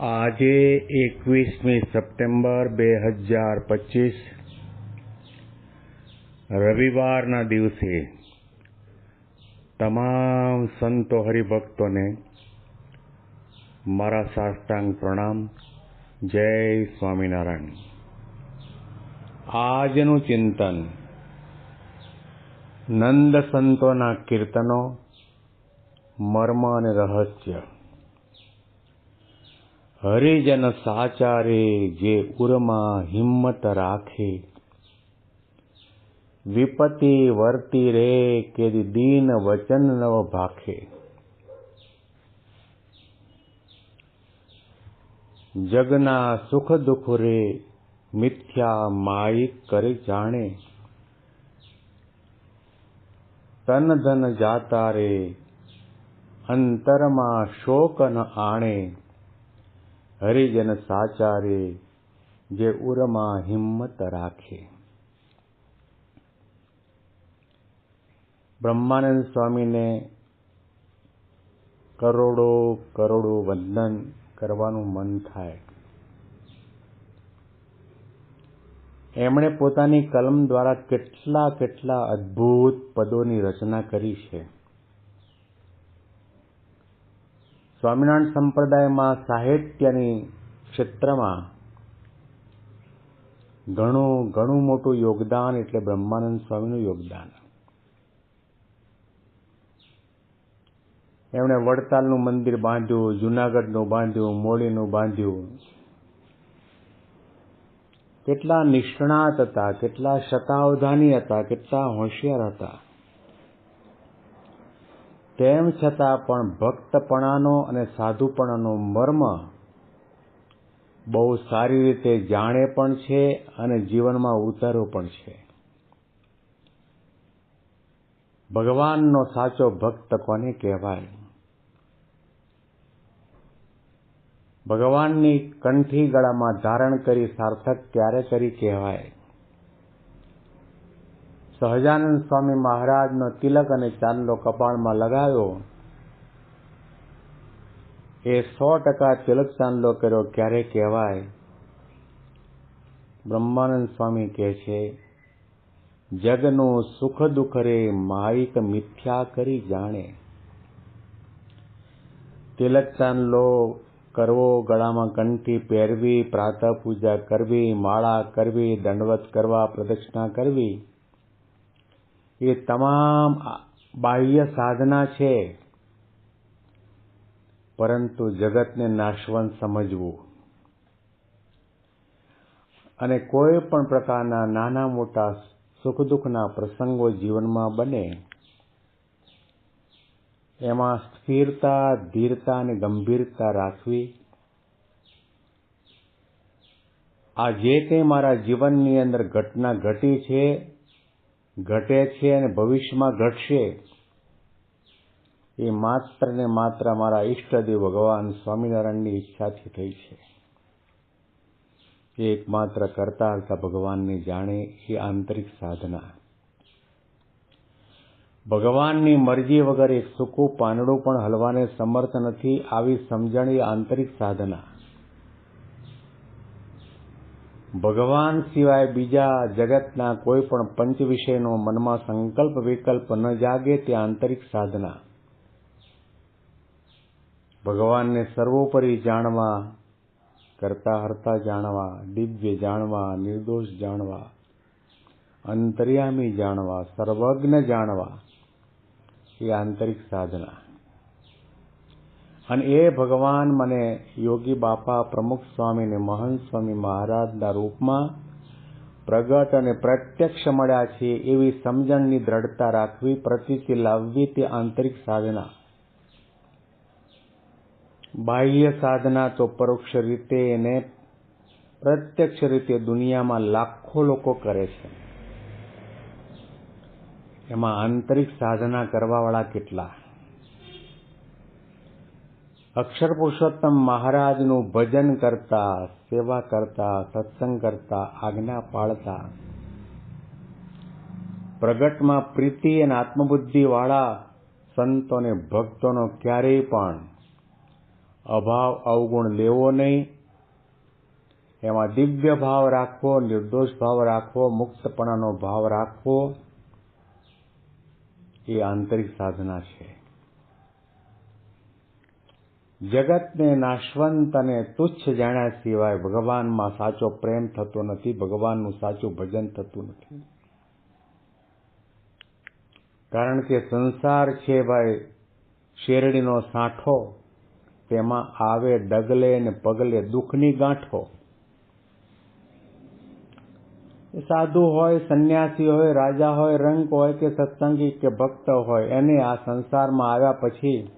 આજે એકવીસમી સપ્ટેમ્બર બે હજાર પચીસ, રવિવારના દિવસે તમામ સંતો હરિભક્તોને મારા સાષ્ટાંગ પ્રણામ. જય સ્વામિનારાયણ. આજનું ચિંતન નંદ સંતોના કીર્તનો, મર્મ અને રહસ્ય. હરિજન સાચારે જે ઉરમાં હિંમત રાખે. વિપતિ વર્તી રે કે દીન વચન નવ ભાખે. જગના સુખ દુઃખ રે મિથ્યા માયિક કરે જાણે. તન ધન જાતા રે અંતરમાં શોક ન આણે. હરિજન સાચારે જે ઉરમાં હિંમત રાખે. બ્રહ્માનંદ સ્વામીને કરોડો કરોડો વંદન કરવાનું મન થાય. એમણે પોતાની કલમ દ્વારા કેટલા કેટલા અદ્ભુત પદોની રચના કરી છે. સ્વામિનારાયણ સંપ્રદાયમાં સાહિત્યની ક્ષેત્રમાં ઘણું ઘણું મોટું યોગદાન એટલે બ્રહ્માનંદ સ્વામીનું યોગદાન. એમણે વડતાલનું મંદિર બાંધ્યું, જુનાગઢનું બાંધ્યું મોડીનું બાંધ્યું. કેટલા નિષ્ણાત હતા, કેટલા શતાવધાની હતા, કેટલા હોશિયાર હતા. તેમ છતાં પણ ભક્તપણાનો અને સાધુપણાનો મર્મ બહુ સારી રીતે જાણે પણ છે અને જીવનમાં ઉતારો પણ છે. ભગવાનનો સાચો ભક્ત કોને કહેવાય? ભગવાનની કંઠી ગળામાં ધારણ કરી સાર્થક ક્યારે કરી કહેવાય? સહજાનંદ સ્વામી મહારાજનો તિલક અને ચાંદલો કપાળમાં લગાવ્યો. એ સો ટકા તિલક ચાંદલો કર્યો. ક્યારે કહેવાય? બ્રહ્માનંદ સ્વામી કહે છે, જગનું સુખ દુઃખ રે માહિત મિથ્યા કરી જાણે. તિલક ચાંદલો કરવો, ગળામાં કંઠી પહેરવી, પ્રાતઃ પૂજા કરવી, માળા કરવી, દંડવત કરવા, પ્રદક્ષિણા કરવી. એ તમામ બાહ્ય સાધના છે. પરંતુ જગતને નાશવંત સમજવું. અને કોઈ પણ પ્રકારના નાના મોટા સુખ દુઃખના પ્રસંગો જીવનમાં બને, એમાં સ્થિરતા, ધીરતા અને ગંભીરતા રાખવી. આ જે કંઈ મારા જીવનની અંદર ઘટના ઘટી છે ઘટે છે અને ભવિષ્યમાં ઘટશે, એ માત્ર ને માત્ર મારા ઈષ્ટદેવ ભગવાન સ્વામિનારાયણની ઈચ્છાથી થઈ છે. એ એકમાત્ર કરતા હતા ભગવાનને જાણે એ આંતરિક સાધના. ભગવાનની મરજી વગર એક સૂકું પાંદડું પણ હલવાને સમર્થ નથી, આવી સમજણ એ આંતરિક સાધના. ભગવાન સિવાય બીજા જગતના કોઈ પણ પંચ વિષયનો મનમાં સંકલ્પ વિકલ્પ ન જાગે તે આંતરિક સાધના. ભગવાનને સર્વોપરી જાણવા કરતા હરતા જાણવા, દિવ્ય જાણવા, નિર્દોષ જાણવા, અંતર્યામી જાણવા, સર્વજ્ઞ જાણવા એ આંતરિક સાધના. અને એ ભગવાન મને યોગી બાપા, પ્રમુખ સ્વામી અને મહંત સ્વામી મહારાજના રૂપમાં પ્રગટ અને પ્રત્યક્ષ મળ્યા છે એવી સમજણની દ્રઢતા રાખવી પ્રતિથી લાવવી તે આંતરિક સાધના. બાહ્ય સાધના તો પરોક્ષ રીતે એને પ્રત્યક્ષ રીતે દુનિયામાં લાખો લોકો કરે છે. એમાં આંતરિક સાધના કરવાવાળા કેટલા? અક્ષર પુરુષોત્તમ મહારાજનું ભજન કરતા, સેવા કરતા, સત્સંગ કરતા, આજ્ઞા પાળતા. પ્રગટમાં પ્રીતિ અને આત્મબુદ્ધિવાળા સંતોને, ભક્તોનો ક્યારેય પણ અભાવ અવગુણ લેવો નહીં. એમાં દિવ્ય ભાવ રાખવો, નિર્દોષ ભાવ રાખવો, મુક્તપણાનો ભાવ રાખવો એ આંતરિક સાધના છે. જગતને નાશવંત અને તુચ્છ જાણ્યા સિવાય ભગવાનમાં સાચો પ્રેમ થતો નથી, ભગવાનનું સાચું ભજન થતું નથી. કારણ કે સંસાર છે ભાઈ, શેરડીનો સાંઠો, તેમાં આવે ડગલે ને પગલે દુઃખની ગાંઠો. સાધુ હોય, સંન્યાસી હોય, રાજા હોય, રંગ હોય કે સત્સંગી કે ભક્ત હોય, એને આ સંસારમાં આવ્યા પછી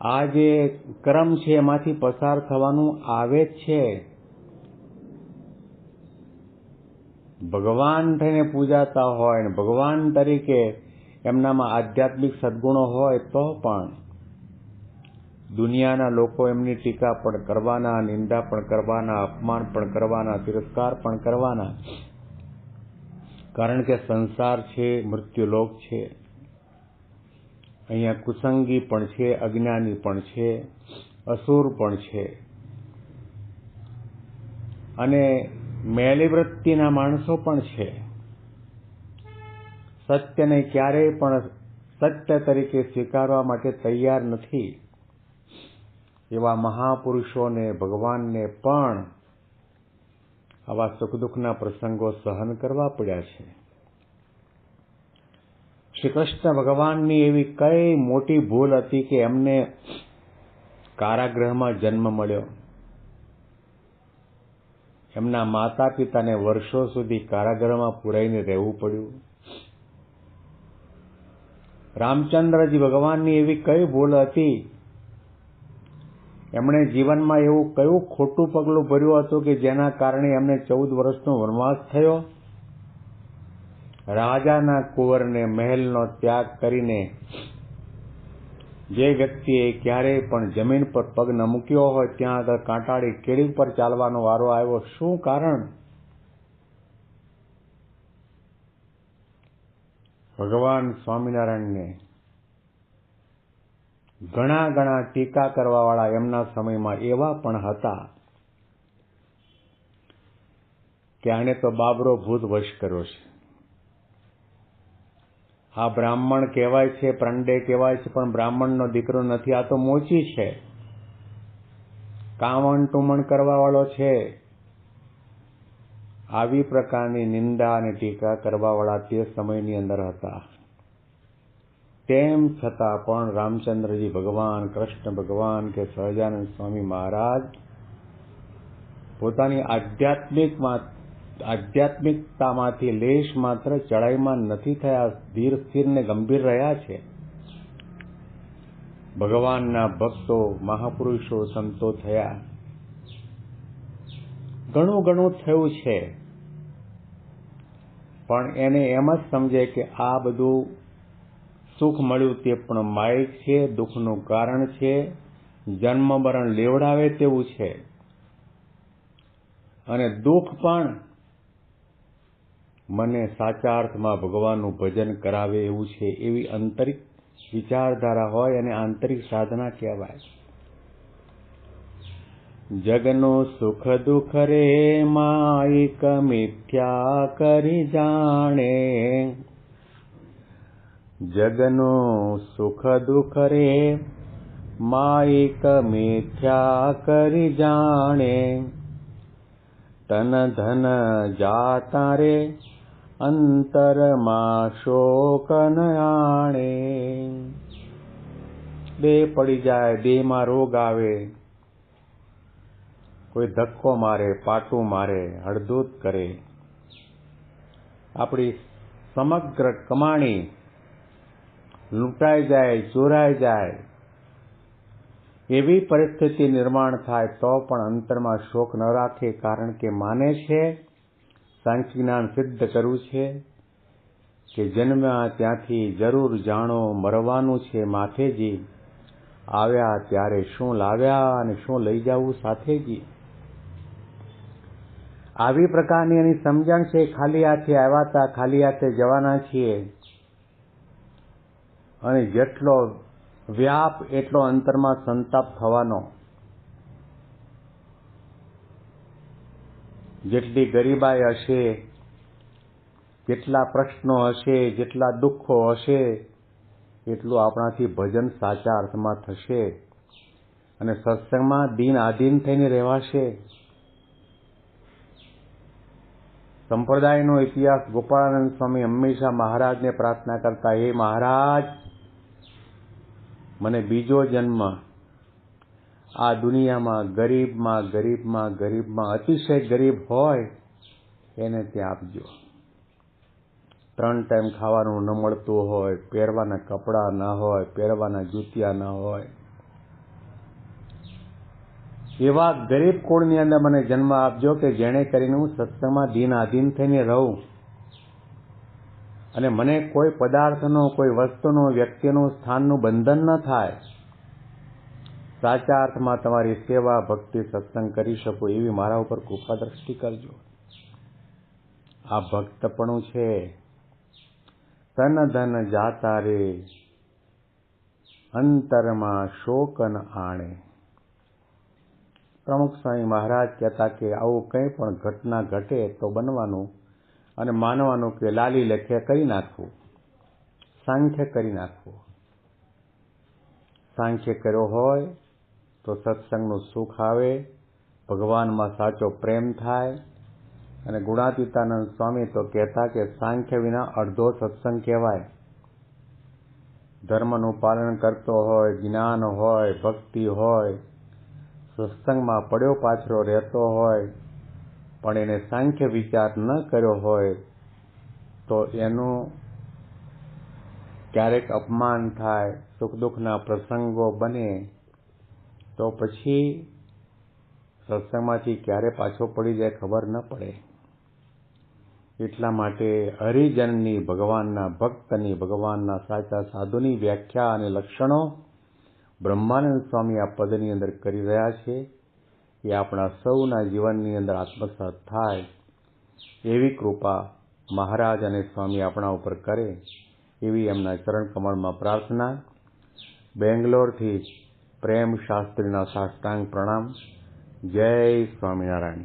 આ જે ક્રમ છે એમાંથી પસાર થવાનું આવે જ છે. ભગવાન થઈને પૂજાતા હોય ને ભગવાન તરીકે એમનામાં આધ્યાત્મિક સદગુણો હોય તો પણ દુનિયાના લોકો એમની ટીકા પણ કરવાના, નિંદા પણ કરવાના, અપમાન પણ કરવાના, તિરસ્કાર પણ કરવાના. કારણ કે સંસાર છે, મૃત્યુલોક છે. અહીંયા કુસંગી પણ છે, અજ્ઞાની પણ છે, અસુર પણ છે. અને મેલી વૃત્તિના માણસો પણ છે. સત્યને ક્યારેય પણ સત્ય તરીકે સ્વીકારવા માટે તૈયાર નથી. એવા મહાપુરુષોને, ભગવાનને પણ આવા સુખ દુઃખના પ્રસંગો સહન કરવા પડ્યા છે. શ્રી કૃષ્ણ ભગવાનની એવી કઈ મોટી ભૂલ હતી કે એમને કારાગૃહમાં જન્મ મળ્યો? એમના માતા પિતાને વર્ષો સુધી કારાગૃહમાં પુરાઈને રહેવું પડ્યું. રામચંદ્રજી ભગવાનની એવી કઈ ભૂલ હતી? એમણે જીવનમાં એવું કયું ખોટું પગલું ભર્યું હતું કે જેના કારણે એમને ચૌદ વર્ષનો વનવાસ થયો? રાજાના કુંવરને મહેલનો ત્યાગ કરીને જે વ્યક્તિએ ક્યારેય પણ જમીન પર પગ ન મૂક્યો હોય, ત્યાં આગળ કાંટાળી કેળી પર ચાલવાનો વારો આવ્યો. શું કારણ? ભગવાન સ્વામિનારાયણને ઘણા ઘણા ટીકા કરવા વાળા એમના સમયમાં એવા પણ હતા કે આને તો બાબરો ભૂત વશ કર્યો છે. આ બ્રાહ્મણ કહેવાય છે, પ્રંડે કહેવાય છે, પણ બ્રાહ્મણનો દીકરો નથી. આ તો મોચી છે. કામણ ટુમણ કરવાવાળો છે. આવી પ્રકારની નિંદા અને ટીકા કરવા વાળા તે સમયની અંદર હતા. તેમ છતાં પણ રામચંદ્રજી ભગવાન, કૃષ્ણ ભગવાન કે સહજાનંદ સ્વામી મહારાજ પોતાની આધ્યાત્મિક આધ્યાત્મિકતામાંથી લેશ માત્ર ચડાઈમાં નથી થયા, ધીર સ્થિર ને ગંભીર રહ્યા છે. ભગવાનના ભક્તો, મહાપુરુષો સંતો થયા. ઘણું ઘણું થયું છે. પણ એને એમ જ સમજે કે આ બધું સુખ મળ્યું તે પણ માયિક છે, દુઃખનું કારણ છે જન્મ મરણ લેવડાવે તેવું છે. અને દુઃખ પણ મને સાચા અર્થમાં ભગવાનનું ભજન કરાવે એવું છે એવી આંતરિક વિચારધારા હોય અને આંતરિક સાધના કહેવાય. જગનો સુખ દુઃખ રે માયિક મિથ્યા કરી જાણે. જગનો સુખ દુઃખ રે માયિક મિથ્યા કરી જાણે. તન ધન જાતા રે અંતરમાં શોક ન આણે દેહ પડી જાય દેહમાં રોગ આવે. કોઈ ધક્કો મારે, પાટું મારે, હળદૂત કરે. આપણી સમગ્ર કમાણી લૂંટાઈ જાય, ચોરાઈ જાય. એવી પરિસ્થિતિ નિર્માણ થાય તો પણ અંતરમાં શોક ન રાખે, કારણ કે માને છે સાંખ્ય જ્ઞાન સિદ્ધ કરવું છે કે જન્મ્યા ત્યાંથી જરૂર જાણો, મરવાનું છે માથેજી. આવ્યા ત્યારે શું લાવ્યા અને શું લઈ જવું સાથેજી? આવી પ્રકારની એની સમજણ છે, ખાલી હાથે આવ્યા ખાલી હાથે જવાના છીએ. અને જેટલો વ્યાપ, એટલો અંતરમાં સંતાપ થવાનો. જેટલી ગરીબાઈ હશે જેટલા પ્રશ્નો હશે, જેટલા દુઃખો હશે, એટલું આપણાથી ભજન સાચા અર્થમાં થશે અને સત્સંગમાં દિન આધીન થઈને રહેવાશે. સંપ્રદાયનો ઇતિહાસ ગોપાળાનંદ સ્વામી હંમેશા મહારાજને પ્રાર્થના કરતા, હે મહારાજ, મને બીજો જન્મ આ દુનિયામાં ગરીબમાં ગરીબમાં ગરીબમાં અતિશય ગરીબ હોય, એને ત્યાં આપજો. ત્રણ ટાઈમ ખાવાનું ન મળતું હોય, પહેરવાના કપડાં ના હોય, પહેરવાના જૂતિયા ના હોય. એવા ગરીબ કુળની અંદર મને જન્મ આપજો કે જેણે કરીને હું સત્સંગમાં દિન આધીન થઈને રહું. અને મને કોઈ પદાર્થનો, કોઈ વસ્તુનો, વ્યક્તિનું, સ્થાનનું બંધન ન થાય. સાચા અર્થમાં તમારી સેવા, ભક્તિ, સત્સંગ કરી શકો એવી મારા ઉપર કૃપા દ્રષ્ટિ કરજો. આ ભક્તપણું છે. તન ધન જાતા રે, અંતરમાં શોકન આણે. પ્રમુખ સ્વામી મહારાજ કહેતા કે આવું કંઈ પણ ઘટના ઘટે તો બનવાનું અને માનવાનું કે લાલી લેખે કરી નાખવું, સાંખ્ય કરી નાખવું. સાંખ્ય કર્યો હોય તો સત્સંગનું સુખ આવે, ભગવાનમાં સાચો પ્રેમ થાય. અને ગુણાતીતાનંદ સ્વામી તો કહેતા કે સાંખ્ય વિના અડધો સત્સંગ કહેવાય. ધર્મનું પાલન કરતો હોય, જ્ઞાન હોય, ભક્તિ હોય, સત્સંગમાં પડ્યો પાછરો રહેતો હોય, પણ એને સાંખ્ય વિચાર ન કર્યો હોય, તો એનું ક્યારેક અપમાન થાય, સુખ દુઃખના પ્રસંગો બને. તો પછી સત્સંગમાંથી ક્યારે પાછો પડી જાય ખબર ન પડે. એટલા માટે હરિજનની ભગવાનના ભક્તની ભગવાનના સાચા સાધુની વ્યાખ્યા અને લક્ષણો બ્રહ્માનંદ સ્વામી આ પદની અંદર કરી રહ્યા છે એ આપણા સૌના જીવનની અંદર આત્મસાત થાય એવી કૃપા મહારાજ અને સ્વામી આપણા ઉપર કરે એવી એમના ચરણ કમળમાં પ્રાર્થના. બેંગ્લોરથી પ્રેમ શાસ્ત્રીના સાષ્ટાંગ પ્રણામ. જય સ્વામિનારાયણ.